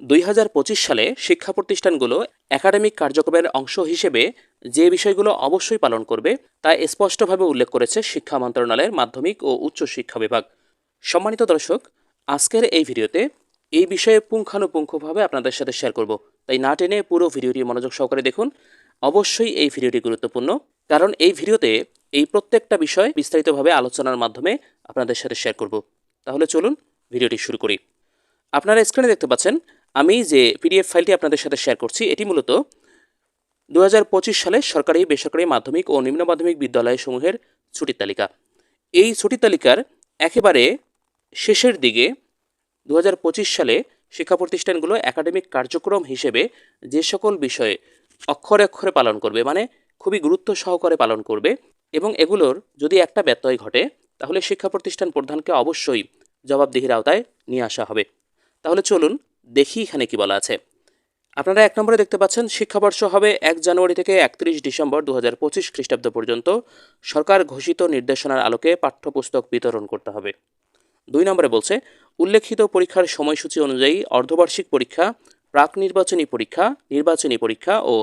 দুই হাজার পঁচিশ সালে শিক্ষা প্রতিষ্ঠানগুলো একাডেমিক কার্যক্রমের অংশ হিসেবে যে বিষয়গুলো অবশ্যই পালন করবে, তা স্পষ্টভাবে উল্লেখ করেছে শিক্ষা মন্ত্রণালয়ের মাধ্যমিক ও উচ্চ শিক্ষা বিভাগ। সম্মানিত দর্শক, আজকের এই ভিডিওতে এই বিষয়ে পুঙ্খানুপুঙ্খভাবে আপনাদের সাথে শেয়ার করব। তাই না টেনে পুরো ভিডিওটি মনোযোগ সহকারে দেখুন। অবশ্যই এই ভিডিওটি গুরুত্বপূর্ণ, কারণ এই ভিডিওতে এই প্রত্যেকটা বিষয় বিস্তারিতভাবে আলোচনার মাধ্যমে আপনাদের সাথে শেয়ার করব। তাহলে চলুন ভিডিওটি শুরু করি। আপনারা স্ক্রিনে দেখতে পাচ্ছেন আমি যে পিডিএফ ফাইলটি আপনাদের সাথে শেয়ার করছি, এটি মূলত দু হাজার পঁচিশ সালে সরকারি, বেসরকারি মাধ্যমিক ও নিম্ন মাধ্যমিক বিদ্যালয়সমূহের ছুটির তালিকা। এই ছুটির তালিকার একেবারে শেষের দিকে দু হাজার পঁচিশ সালে শিক্ষা প্রতিষ্ঠানগুলো একাডেমিক কার্যক্রম হিসেবে যে সকল বিষয়ে অক্ষরে অক্ষরে পালন করবে মানে খুবই গুরুত্ব সহকারে পালন করবে এবং এগুলোর যদি একটা ব্যত্যয় ঘটে, তাহলে শিক্ষা প্রতিষ্ঠান প্রধানকে অবশ্যই জবাবদিহির আওতায় নিয়ে আসা হবে। তাহলে চলুন দেখি এখানে কি বলা আছে। আপনারা এক নম্বরে দেখতে পাচ্ছেন, শিক্ষাবর্ষ হবে এক জানুয়ারি থেকে একত্রিশ ডিসেম্বর দু হাজার পঁচিশ খ্রিস্টাব্দ পর্যন্ত। সরকার ঘোষিত নির্দেশনার আলোকে পাঠ্যপুস্তক বিতরণ করতে হবে। দুই নম্বরে বলছে, উল্লেখিত পরীক্ষার সময়সূচি অনুযায়ী অর্ধবার্ষিক পরীক্ষা, প্রাক নির্বাচনী পরীক্ষা নির্বাচনী পরীক্ষা ও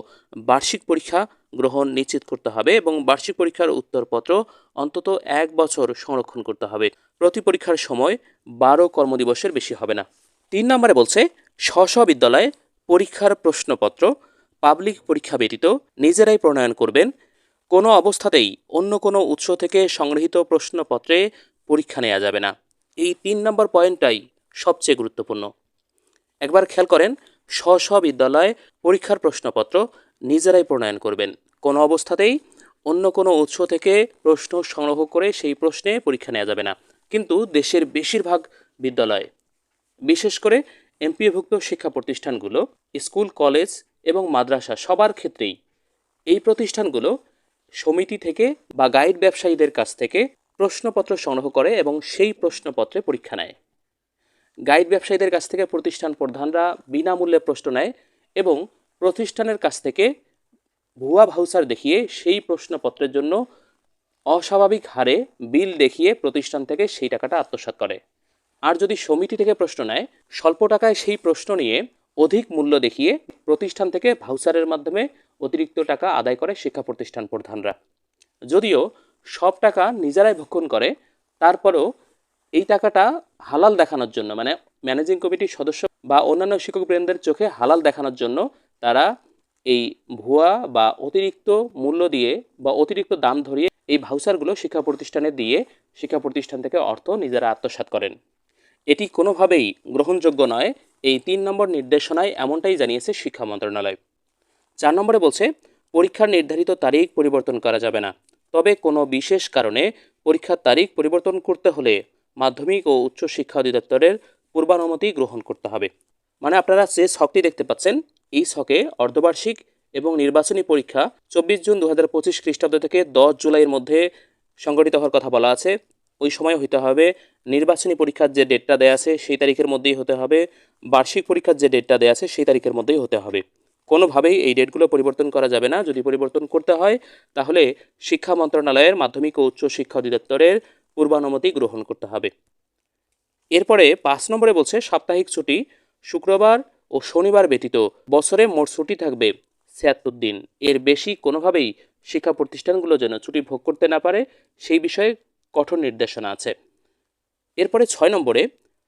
বার্ষিক পরীক্ষা গ্রহণ নিশ্চিত করতে হবে এবং বার্ষিক পরীক্ষার উত্তরপত্র অন্তত এক বছর সংরক্ষণ করতে হবে। প্রতি পরীক্ষার সময় বারো কর্মদিবসের বেশি হবে না। তিন নম্বরে বলছে স্ব বিদ্যালয়ে পরীক্ষার প্রশ্নপত্র, পাবলিক পরীক্ষা ব্যতীত নিজেরাই প্রণয়ন করবেন। কোনো অবস্থাতেই অন্য কোনো উৎস থেকে সংগৃহীত প্রশ্নপত্রে পরীক্ষা নেওয়া যাবে না। এই তিন নম্বর পয়েন্টটাই সবচেয়ে গুরুত্বপূর্ণ। একবার খেয়াল করেন স্ব স্ব বিদ্যালয়ে পরীক্ষার প্রশ্নপত্র নিজেরাই প্রণয়ন করবেন। কোনো অবস্থাতেই অন্য কোনো উৎস থেকে প্রশ্ন সংগ্রহ করে সেই প্রশ্নে পরীক্ষা নেওয়া যাবে না। কিন্তু দেশের বেশিরভাগ বিদ্যালয় বিশেষ করে এমপিএভুক্ত শিক্ষা প্রতিষ্ঠানগুলো স্কুল, কলেজ এবং মাদ্রাসা সবার ক্ষেত্রেই এই প্রতিষ্ঠানগুলো সমিতি থেকে বা গাইড ব্যবসায়ীদের কাছ থেকে প্রশ্নপত্র সংগ্রহ করে এবং সেই প্রশ্নপত্রে পরীক্ষা নেয়। গাইড ব্যবসায়ীদের কাছ থেকে প্রতিষ্ঠান প্রধানরা বিনামূল্যে প্রশ্ন নেয় এবং প্রতিষ্ঠানের কাছ থেকে ভুয়া ভাউচার দেখিয়ে সেই প্রশ্নপত্রের জন্য অস্বাভাবিক হারে বিল দেখিয়ে প্রতিষ্ঠান থেকে সেই টাকাটা আত্মসাৎ করে। আর যদি সমিতি থেকে প্রশ্ন নেয়, স্বল্প টাকায় সেই প্রশ্ন নিয়ে অধিক মূল্য দেখিয়ে প্রতিষ্ঠান থেকে ভাউচারের মাধ্যমে অতিরিক্ত টাকা আদায় করে শিক্ষা প্রতিষ্ঠান প্রধানরা। যদিও সব টাকা নিজেরাই ভক্ষণ করে, তারপরেও এই টাকাটা হালাল দেখানোর জন্য মানে ম্যানেজিং কমিটির সদস্য বা অন্যান্য শিক্ষক শিক্ষকবৃন্দের চোখে হালাল দেখানোর জন্য তারা এই ভুয়া বা অতিরিক্ত মূল্য দিয়ে বা অতিরিক্ত দাম ধরিয়ে এই ভাউচারগুলো শিক্ষা প্রতিষ্ঠানে দিয়ে শিক্ষা প্রতিষ্ঠান থেকে অর্থ নিজেরা আত্মসাৎ করেন। এটি কোনোভাবেই গ্রহণযোগ্য নয়। এই তিন নম্বর নির্দেশনায় এমনটাই জানিয়েছে শিক্ষা মন্ত্রণালয়। চার নম্বরে বলছে, পরীক্ষার নির্ধারিত তারিখ পরিবর্তন করা যাবে না। তবে কোনো বিশেষ কারণে পরীক্ষার তারিখ পরিবর্তন করতে হলে মাধ্যমিক ও উচ্চ শিক্ষা অধিদপ্তরের পূর্বানুমতি গ্রহণ করতে হবে। মানে আপনারা যে ছকটি দেখতে পাচ্ছেন, এই ছকে অর্ধবার্ষিক এবং নির্বাচনী পরীক্ষা চব্বিশ জুন দু হাজার পঁচিশ খ্রিস্টাব্দ থেকে দশ জুলাইয়ের মধ্যে সংগঠিত হওয়ার কথা বলা আছে। ওই সময় হইতে হবে নির্বাচনী পরীক্ষার যে ডেটটা দেয়া আছে, সেই তারিখের মধ্যেই হতে হবে। বার্ষিক পরীক্ষার যে ডেটটা দেয়া আছে, সেই তারিখের মধ্যেই হতে হবে। কোনোভাবেই এই ডেটগুলো পরিবর্তন করা যাবে না। যদি পরিবর্তন করতে হয়, তাহলে শিক্ষা মন্ত্রণালয়ের মাধ্যমিক ও উচ্চ শিক্ষা অধিদপ্তরের পূর্বানুমতি গ্রহণ করতে হবে। এরপরে পাঁচ নম্বরে বলছে, সাপ্তাহিক ছুটি শুক্রবার ও শনিবার ব্যতীত বছরে মোট ছুটি থাকবে ছিয়াত্তর দিন। এর বেশি কোনোভাবেই শিক্ষা প্রতিষ্ঠানগুলো যেন ছুটি ভোগ করতে না পারে, সেই বিষয়ে কঠোর নির্দেশনা আছে। এরপরে ছয় নম্বরে,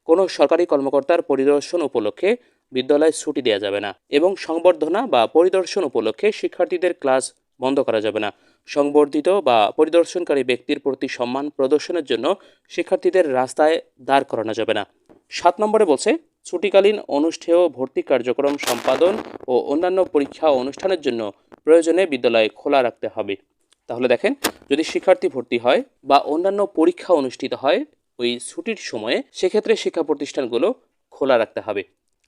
কোনো সরকারি কর্মকর্তার পরিদর্শন উপলক্ষে বিদ্যালয়ে ছুটি দেওয়া যাবে না এবং সংবর্ধনা বা পরিদর্শন উপলক্ষে শিক্ষার্থীদের ক্লাস বন্ধ করা যাবে না। সংবর্ধিত বা পরিদর্শনকারী ব্যক্তির প্রতি সম্মান প্রদর্শনের জন্য শিক্ষার্থীদের রাস্তায় দাঁড় করানো যাবে না। সাত নম্বরে বলছে, ছুটিকালীন অনুষ্ঠেয় ভর্তি কার্যক্রম সম্পাদন ও অন্যান্য পরীক্ষা অনুষ্ঠানের জন্য প্রয়োজনে বিদ্যালয় খোলা রাখতে হবে। তাহলে দেখেন, যদি শিক্ষার্থী ভর্তি হয় বা অন্যান্য পরীক্ষা অনুষ্ঠিত হয় ওই ছুটির সময়ে, সেক্ষেত্রে শিক্ষা প্রতিষ্ঠানগুলো খোলা রাখতে হবে।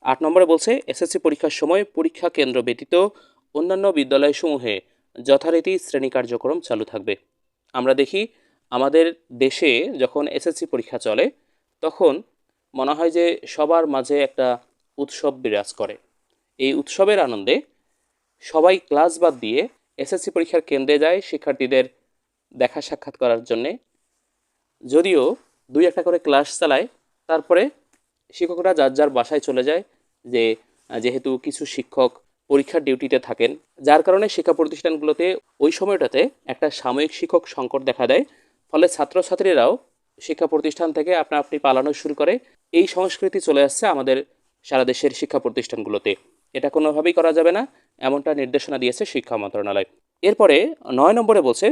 আট নম্বরে বলছে, এসএসসি পরীক্ষার সময় পরীক্ষা কেন্দ্র ব্যতীত অন্যান্য বিদ্যালয়সমূহে যথারীতি শ্রেণি কার্যক্রম চালু থাকবে। আমরা দেখি, আমাদের দেশে যখন এসএসসি পরীক্ষা চলে, তখন মনে হয় যে সবার মাঝে একটা উৎসব বিরাজ করে। এই উৎসবের আনন্দে সবাই ক্লাস বাদ দিয়ে এসএসসি পরীক্ষার কেন্দ্রে যায় শিক্ষার্থীদের দেখা সাক্ষাৎ করার জন্যে। যদিও দুই একটা করে ক্লাস চালায়, তারপরে শিক্ষকরা যার যার বাসায় চলে যায় যে, যেহেতু কিছু শিক্ষক পরীক্ষার ডিউটিতে থাকেন, যার কারণে শিক্ষা প্রতিষ্ঠানগুলোতে ওই সময়টাতে একটা সাময়িক শিক্ষক সংকট দেখা দেয়। ফলে ছাত্রছাত্রীরাও শিক্ষা প্রতিষ্ঠান থেকে আপনা আপনি পালানো শুরু করে। এই সংস্কৃতি চলে আসছে আমাদের সারা দেশের শিক্ষা প্রতিষ্ঠানগুলোতে। এটা কোনোভাবেই করা যাবে না, এমনটা নির্দেশনা দিয়েছে শিক্ষা মন্ত্রণালয়। এরপরে নয় নম্বরে বলছে,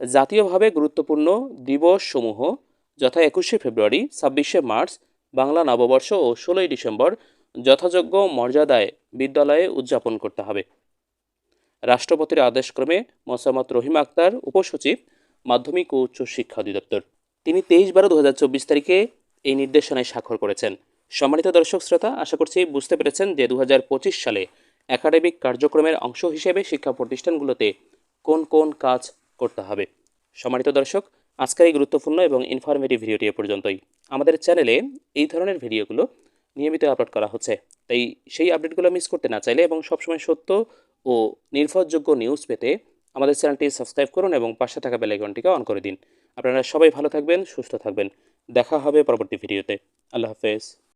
জাতীয়ভাবে গুরুত্বপূর্ণ দিবসসমূহ যথা একুশে ফেব্রুয়ারি, ছাব্বিশে মার্চ, বাংলা নববর্ষ ও ষোলোই ডিসেম্বর যথাযোগ্য মর্যাদায় বিদ্যালয়ে উদযাপন করতে হবে। রাষ্ট্রপতির আদেশক্রমে মোসাম্মদ রহিম আক্তার, উপসচিব, মাধ্যমিক ও উচ্চ শিক্ষা অধিদপ্তর। তিনি তেইশ বারো দু তারিখে এই নির্দেশনায় স্বাক্ষর করেছেন। সম্মানিত দর্শক শ্রোতা, আশা করছি বুঝতে পেরেছেন যে দু হাজার পঁচিশ সালে একাডেমিক কার্যক্রমের অংশ হিসেবে শিক্ষা প্রতিষ্ঠানগুলোতে কোন কোন কাজ করতে হবে। সম্মানিত দর্শক, আজকের এই গুরুত্বপূর্ণ এবং ইনফরমেটিভ ভিডিওটি এ পর্যন্তই। আমাদের চ্যানেলে এই ধরনের ভিডিওগুলো নিয়মিত আপলোড করা হচ্ছে। তাই সেই আপডেটগুলো মিস করতে না চাইলে এবং সবসময় সত্য ও নির্ভরযোগ্য নিউজ পেতে আমাদের চ্যানেলটি সাবস্ক্রাইব করুন এবং পাশে থাকা বেলাইকনটিকে অন করে দিন। আপনারা সবাই ভালো থাকবেন, সুস্থ থাকবেন। দেখা হবে পরবর্তী ভিডিওতে। আল্লাহ হাফেজ।